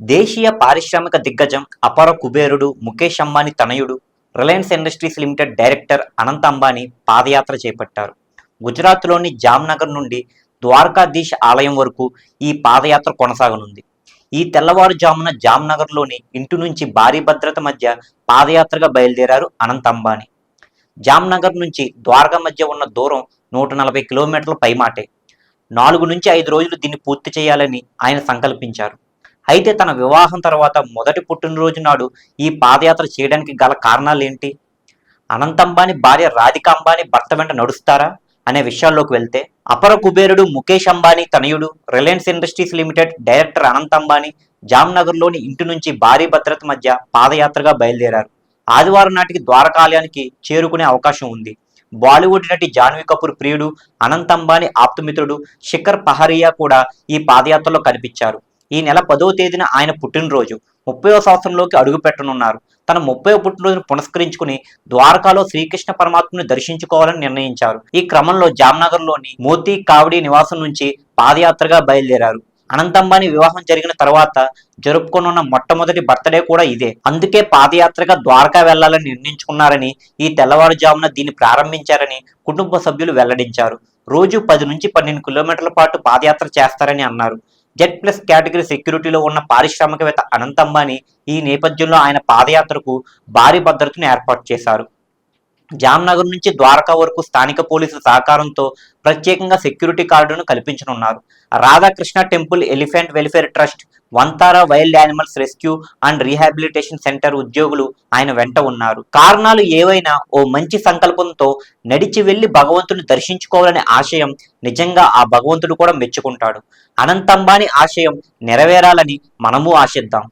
దేశీయ పారిశ్రామిక దిగ్గజం అపర కుబేరుడు ముఖేష్ అంబానీ తనయుడు Reliance Industries Limited director Anant Ambani పాదయాత్ర చేపట్టారు. గుజరాత్లోని జామ్నగర్ నుండి ద్వారకాధీష్ ఆలయం వరకు ఈ పాదయాత్ర కొనసాగనుంది. ఈ తెల్లవారుజామున జామ్నగర్లోని ఇంటి నుంచి భారీ భద్రత మధ్య పాదయాత్రగా బయలుదేరారు అనంత్ అంబానీ. జామ్నగర్ నుంచి ద్వారకా మధ్య ఉన్న దూరం నూట నలభై కిలోమీటర్ల పైమాటే. నాలుగు నుంచి ఐదు రోజులు దీన్ని పూర్తి చేయాలని ఆయన సంకల్పించారు. అయితే తన వివాహం తర్వాత మొదటి పుట్టినరోజు నాడు ఈ పాదయాత్ర చేయడానికి గల కారణాలేంటి? అనంత్ అంబానీ భార్య రాధిక అంబానీ భర్త వెంట నడుస్తారా? అనే విషయాల్లోకి వెళ్తే అపర కుబేరుడు ముఖేష్ అంబానీ తనయుడు Reliance Industries Limited director Anant Ambani జామ్నగర్లోని ఇంటి నుంచి భారీ భద్రత మధ్య పాదయాత్రగా బయలుదేరారు. ఆదివారం నాటికి ద్వారకాలయానికి చేరుకునే అవకాశం ఉంది. బాలీవుడ్ నటి జాన్వీ కపూర్ ప్రియుడు అనంత్ అంబానీ ఆప్తమిత్రుడు శిఖర్ పహరియా కూడా ఈ పాదయాత్రలో కనిపించారు. ఈ నెల పదవ తేదీన ఆయన పుట్టినరోజు. ముప్పైవ సంవత్సరంలోకి అడుగు పెట్టనున్నారు. తన ముప్పై పుట్టినరోజును పునస్కరించుకుని ద్వారకాలో శ్రీకృష్ణ పరమాత్మని దర్శించుకోవాలని నిర్ణయించారు. ఈ క్రమంలో జామ్నగర్లోని మోతీ కావడి నివాసం నుంచి పాదయాత్రగా బయలుదేరారు. అనంతంబాని వివాహం జరిగిన తర్వాత జరుపుకొనున్న మొట్టమొదటి బర్త్డే కూడా ఇదే. అందుకే పాదయాత్రగా ద్వారకా వెళ్ళాలని నిర్ణయించుకున్నారని ఈ తెల్లవారుజామున దీన్ని ప్రారంభించారని కుటుంబ సభ్యులు వెల్లడించారు. రోజు పది నుంచి పన్నెండు కిలోమీటర్ల పాటు పాదయాత్ర చేస్తారని అన్నారు. జెడ్ ప్లస్ కేటగిరీ సెక్యూరిటీలో ఉన్న పారిశ్రామికవేత్త అనంత్ అంబానీ ఈ నేపథ్యంలో ఆయన పాదయాత్రకు భారీ భద్రతను ఏర్పాటు చేశారు. జామ్నగర్ నుంచి ద్వారకా వరకు స్థానిక పోలీసుల సహకారంతో ప్రత్యేకంగా సెక్యూరిటీ కార్డును కల్పించనున్నారు. Radhakrishna temple elephant welfare trust Vantara wild animals rescue and rehabilitation centre ఉద్యోగులు ఆయన వెంట ఉన్నారు. కారణాలు ఏవైనా ఓ మంచి సంకల్పంతో నడిచి వెళ్ళి భగవంతుని దర్శించుకోవాలనే ఆశయం నిజంగా ఆ భగవంతుడు కూడా మెచ్చుకుంటాడు. అనంతంబాని ఆశయం నెరవేరాలని మనము ఆశిద్దాం.